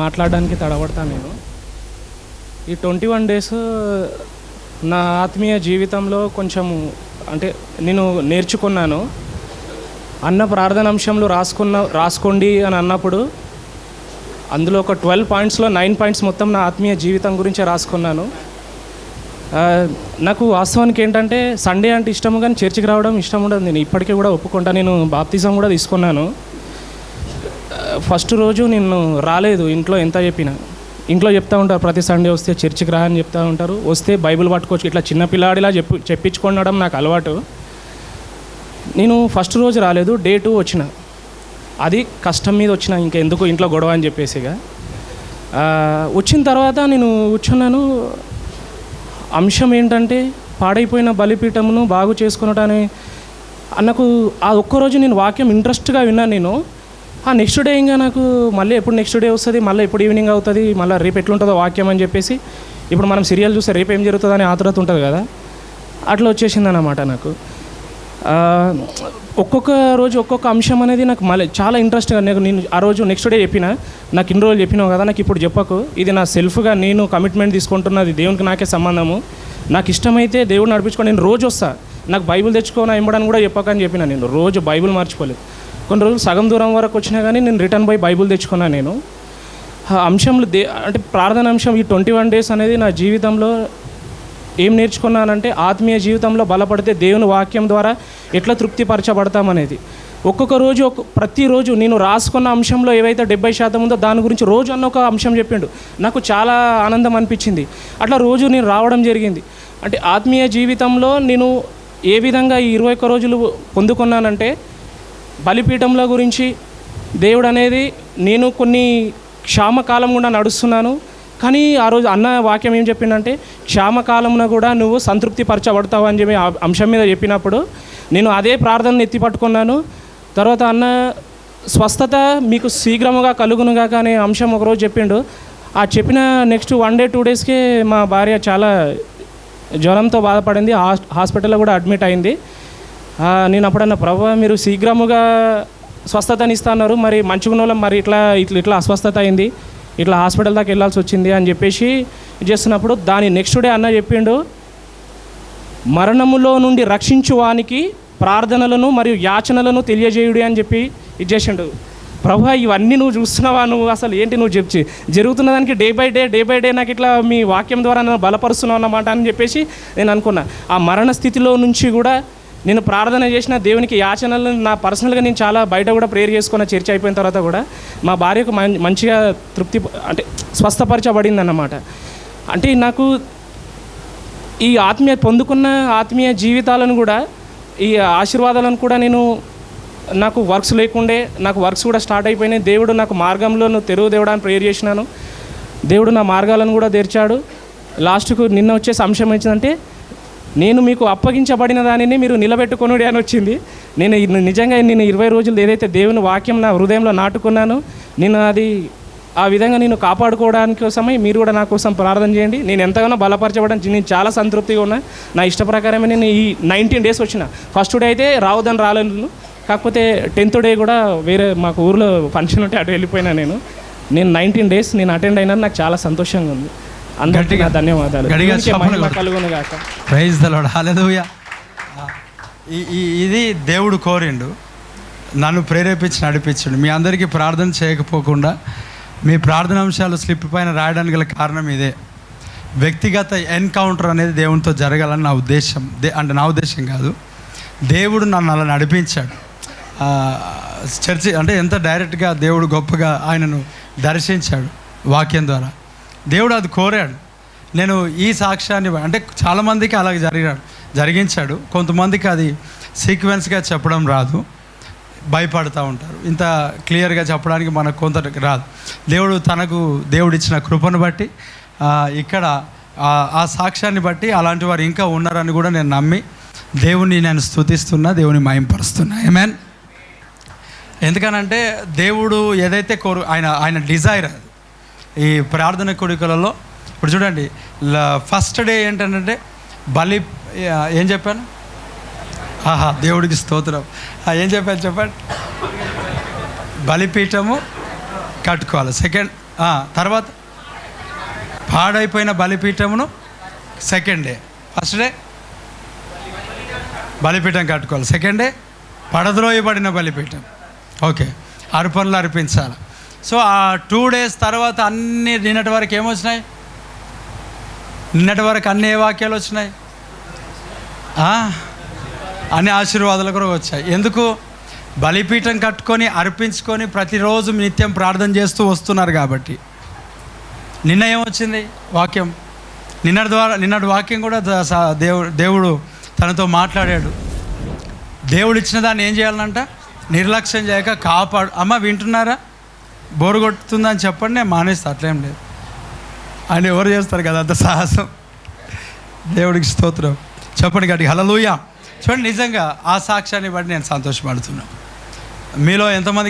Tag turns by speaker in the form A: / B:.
A: మాట్లాడడానికి తడబడతా నేను. ఈ ట్వంటీ వన్ డేస్ నా ఆత్మీయ జీవితంలో కొంచెం అంటే నేను నేర్చుకున్నాను. అన్న ప్రార్థన అంశంలో రాసుకున్న రాసుకోండి అని అన్నప్పుడు అందులో ఒక ట్వెల్వ్ పాయింట్స్లో నైన్ పాయింట్స్ మొత్తం నా ఆత్మీయ జీవితం గురించే రాసుకున్నాను. నాకు వాస్తవానికి ఏంటంటే సండే అంటే ఇష్టము కానీ చర్చికి రావడం ఇష్టం ఉండదు. నేను ఇప్పటికీ కూడా ఒప్పుకుంటా. నేను బాప్తిజం కూడా తీసుకున్నాను. ఫస్ట్ రోజు నేను రాలేదు. ఇంట్లో ఎంత చెప్పినా. ఇంట్లో చెప్తా ఉంటారు. ప్రతి సండే వస్తే చర్చికి రా అని చెప్తూ ఉంటారు. వస్తే బైబిల్ పట్టుకోవచ్చు ఇట్లా చిన్న పిల్లాడిలా చెప్పు చెప్పించుకోవడం నాకు అలవాటు. నేను ఫస్ట్ రోజు రాలేదు. డే టూ వచ్చిన. అది కష్టం మీద వచ్చిన. ఇంకెందుకు ఇంట్లో గొడవ అని చెప్పేసిగా వచ్చిన తర్వాత నేను కూర్చున్నాను. అంశం ఏంటంటే పాడైపోయిన బలిపీఠమును బాగు చేసుకునటాన్ని నాకు ఆ ఒక్కరోజు నేను వాక్యం ఇంట్రెస్ట్గా విన్నాను నేను. నెక్స్ట్ డే ఇంకా నాకు మళ్ళీ ఎప్పుడు నెక్స్ట్ డే వస్తుంది మళ్ళీ ఎప్పుడు ఈవినింగ్ అవుతుంది మళ్ళీ రేపు ఎట్లుంటుందో వాక్యం అని చెప్పేసి ఇప్పుడు మనం సీరియల్ చూస్తే రేపు ఏం జరుగుతుందని ఆతురత ఉంటుంది కదా అట్లా వచ్చేసింది అన్నమాట నాకు. ఒక్కొక్క రోజు ఒక్కొక్క అంశం అనేది నాకు మళ్ళీ చాలా ఇంట్రెస్ట్గా నేను నేను ఆ రోజు నెక్స్ట్ డే చెప్పిన నాకు ఇన్ని రోజులు చెప్పినావు కదా నాకు ఇప్పుడు చెప్పకు. ఇది నా సెల్ఫ్గా నేను కమిట్మెంట్ తీసుకుంటున్నది దేవునికి నాకే సంబంధము. నాకు ఇష్టమైతే దేవుడు నడిపించుకొని నేను రోజు వస్తా. నాకు బైబిల్ తెచ్చుకొని ఇవ్వడానికి కూడా చెప్పకని చెప్పిన నేను రోజు బైబిల్ మార్చుకోలేదు కొన్ని రోజులు సగం దూరం వరకు వచ్చినా కానీ నేను రిటర్న్ బై బైబిల్ తెచ్చుకున్నాను నేను. ఆ అంశంలో దే అంటే ప్రార్థన అంశం ఈ ట్వంటీ వన్ డేస్ అనేది నా జీవితంలో ఏం నేర్చుకున్నానంటే ఆత్మీయ జీవితంలో బలపడితే దేవుని వాక్యం ద్వారా ఎట్లా తృప్తిపరచబడతామనేది. ఒక్కొక్క రోజు ఒక్క ప్రతిరోజు నేను రాసుకున్న అంశంలో ఏవైతే డెబ్బై శాతం ఉందో దాని గురించి రోజు అన్న ఒక అంశం చెప్పిండు. నాకు చాలా ఆనందం అనిపించింది. అట్లా రోజు నేను రావడం జరిగింది. అంటే ఆత్మీయ జీవితంలో నేను ఏ విధంగా ఈ ఇరవై ఒక్క రోజులు పొందుకున్నానంటే బలిపీఠంల గురించి దేవుడు అనేది నేను కొన్ని క్షామకాలం కూడా నడుస్తున్నాను. కానీ ఆ రోజు అన్న వాక్యం ఏం చెప్పిందంటే క్షామకాలమున కూడా నువ్వు సంతృప్తి పరచబడతావు అని చెప్పి అంశం మీద చెప్పినప్పుడు నేను అదే ప్రార్థనను ఎత్తి పట్టుకున్నాను తర్వాత అన్న స్వస్థత మీకు శీఘ్రముగా కలుగునుగా అనే అంశం ఒకరోజు చెప్పిండు. ఆ చెప్పిన నెక్స్ట్ వన్ డే టూ డేస్కే మా భార్య చాలా జ్వరంతో బాధపడింది. హాస్ హాస్పిటల్లో కూడా అడ్మిట్ అయింది. నేను అప్పుడన్నా ప్రభు మీరు శీఘ్రముగా స్వస్థతని ఇస్తున్నారు. మరి మంచిగుణంలో మరి ఇట్లా ఇట్లా ఇట్లా అస్వస్థత అయింది. ఇట్లా హాస్పిటల్ దాకా వెళ్ళాల్సి వచ్చింది అని చెప్పేసి చేస్తున్నప్పుడు దాని నెక్స్ట్ డే అన్న చెప్పిండు. మరణములో నుండి రక్షించు వానికి ప్రార్థనలను మరియు యాచనలను తెలియజేయుడి అని చెప్పి ఇది చేసిండు. ప్రభు ఇవన్నీ నువ్వు చూస్తున్నావా? నువ్వు అసలు ఏంటి నువ్వు చెప్పి జరుగుతున్న దానికి day by day day by day నాకు ఇట్లా మీ వాక్యం ద్వారా నన్ను బలపరుస్తున్నావు అన్నమాట అని చెప్పేసి నేను అనుకున్నా. ఆ మరణ స్థితిలో నుంచి కూడా నేను ప్రార్థన చేసిన దేవునికి యాచనలు నా పర్సనల్గా నేను చాలా బయట కూడా ప్రేయర్ చేసుకున్న చర్చ అయిపోయిన తర్వాత కూడా మా భార్యకు మంచిగా తృప్తి అంటే స్వస్థపరచబడింది అన్నమాట అంటే నాకు ఈ ఆత్మీయ పొందుకున్న ఆత్మీయ జీవితాలను కూడా ఈ ఆశీర్వాదాలను కూడా నేను నాకు వర్క్స్ లేకుండే నాకు వర్క్స్ కూడా స్టార్ట్ అయిపోయినాయి. దేవుడు నాకు మార్గంలో నువ్వు తెరువు దేవుడా ప్రేయర్ చేసినాను. దేవుడు నా మార్గాలను కూడా తెరిచాడు. లాస్ట్కు నిన్న వచ్చేసి అంశం ఏంటంటే నేను మీకు అప్పగించబడిన దానిని మీరు నిలబెట్టుకొనుడి అని వచ్చింది. నేను నిజంగా నేను ఇరవై రోజులు ఏదైతే దేవుని వాక్యం నా హృదయంలో నాటుకున్నాను నేను అది ఆ విధంగా నేను కాపాడుకోవడానికి కోసమే మీరు కూడా నా కోసం ప్రార్థన చేయండి. నేను ఎంతగానో బలపరచబడడానికి నేను చాలా సంతృప్తిగా ఉన్నా. నా ఇష్ట ప్రకారమే నేను ఈ నైన్టీన్ డేస్ వచ్చిన. ఫస్ట్ డే అయితే రావద్దని రాలేదు కాకపోతే టెన్త్ డే కూడా వేరే మాకు ఊర్లో ఫంక్షన్ ఉంటే అటు వెళ్ళిపోయినా నేను. నేను నైన్టీన్ డేస్ నేను అటెండ్ అయినా నాకు చాలా సంతోషంగా ఉంది. అందరికీ
B: గట్టిగా-
A: నా ధన్యవాదాలు. కలుగును గాక
B: ప్రైజ్ దలోడ్ హాలెలూయా ఇది దేవుడు కోరిండు. నన్ను ప్రేరేపించి నడిపించండు. మీ అందరికీ ప్రార్థన చేయకపోకుండా మీ ప్రార్థన అంశాలు స్లిప్ పైన రాయడానికి గల కారణం ఇదే. వ్యక్తిగత ఎన్కౌంటర్ అనేది దేవునితో జరగాలని నా ఉద్దేశం. దే అంటే నా ఉద్దేశం కాదు. దేవుడు నన్ను అలా నడిపించాడు. చర్చి అంటే ఎంత డైరెక్ట్గా దేవుడు గొప్పగా ఆయనను దర్శించాడు వాక్యం ద్వారా. దేవుడు అది కోరాడు. నేను ఈ సాక్ష్యాన్ని అంటే చాలామందికి అలాగే జరిగాడు జరిగించాడు. కొంతమందికి అది సీక్వెన్స్గా చెప్పడం రాదు. భయపడుతూ ఉంటారు. ఇంత క్లియర్గా చెప్పడానికి మనకు కొంత రాదు. దేవుడు తనకు దేవుడిచ్చిన కృపను బట్టి ఇక్కడ ఆ- సాక్ష్యాన్ని బట్టి అలాంటి వారు ఇంకా ఉన్నారని కూడా నేను నమ్మి దేవుని నేను స్థుతిస్తున్నా దేవుని మయంపరుస్తున్నా ఏమేన్ ఎందుకనంటే దేవుడు ఏదైతే కోరు ఆయన ఆయన డిజైర్ అది. ఈ ప్రార్థన కొడుకులలో ఇప్పుడు చూడండి ఫస్ట్ డే ఏంటంటే బలి ఏం చెప్పాను? ఆహా దేవుడికి స్తోత్రం. ఏం చెప్పాను చెప్పండి? బలిపీఠము కట్టుకోవాలి. సెకండ్ తర్వాత పాడైపోయిన బలిపీఠమును సెకండ్ డే. ఫస్ట్ డే బలిపీఠం కట్టుకోవాలి. సెకండ్ డే పడద్రోయబడిన బలిపీఠం. ఓకే అర్పణలు అర్పించాలి. సో ఆ టూ డేస్ తర్వాత అన్ని నిన్నటి వరకు ఏమొచ్చినాయి? నిన్నటి వరకు అన్ని ఏ వాక్యాలు వచ్చినాయి? అన్ని ఆశీర్వాదాలు కూడా వచ్చాయి. ఎందుకు? బలిపీఠం కట్టుకొని అర్పించుకొని ప్రతిరోజు నిత్యం ప్రార్థన చేస్తూ వస్తున్నారు కాబట్టి. నిన్న ఏమొచ్చింది వాక్యం? నిన్నటి ద్వారా నిన్నటి వాక్యం కూడా దేవుడు దేవుడు తనతో మాట్లాడాడు. దేవుడు ఇచ్చిన దాన్ని ఏం చేయాలంట? నిర్లక్ష్యం చేయక కాపాడు. అమ్మ వింటున్నారా? బోరు కొడుతుందని చెప్పండి నేను మానేస్తా అట్లేం లేదు. ఆయన ఎవరు చేస్తారు కదా అంత సాహసం. దేవుడికి స్తోత్రం. చెప్పండి గట్టి హలలుయ చూడండి నిజంగా ఆ సాక్ష్యాన్ని బట్టి నేను సంతోషపడుతున్నాను మీలో ఎంతమంది